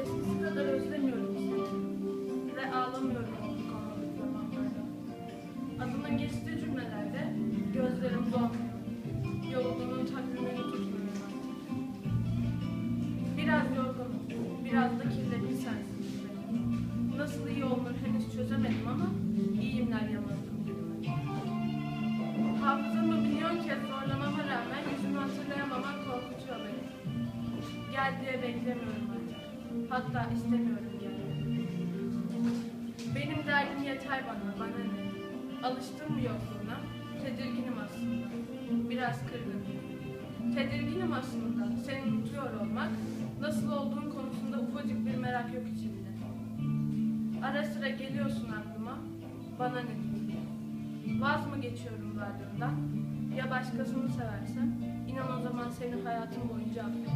Eskisi kadar özlemiyorum seni. Ve ağlamıyorum olduk olmadık zamanlarda. Adının geçtiği cümlelerde gözlerim dolmuyor. Yolunun takvimini tutmuyor artık. Biraz yorgunum, biraz da kirletmiş sensin. Nasıl iyi olunur henüz çözemedim ama Gel diye beklemiyorum artık. Hatta istemiyorum gelmeyi. Benim derdim yeter bana, bana ne? Alıştım mı yokluğuna? Tedirginim aslında. Biraz kırgın. Tedirginim aslında. Seni unutuyor olmak, nasıl olduğun konusunda ufacık bir merak yok içimde. Ara sıra geliyorsun aklıma, bana ne? Vaz mı geçiyorum varlığından? Ya başkasını seversem, inan o zaman seni hayatım boyunca affederim.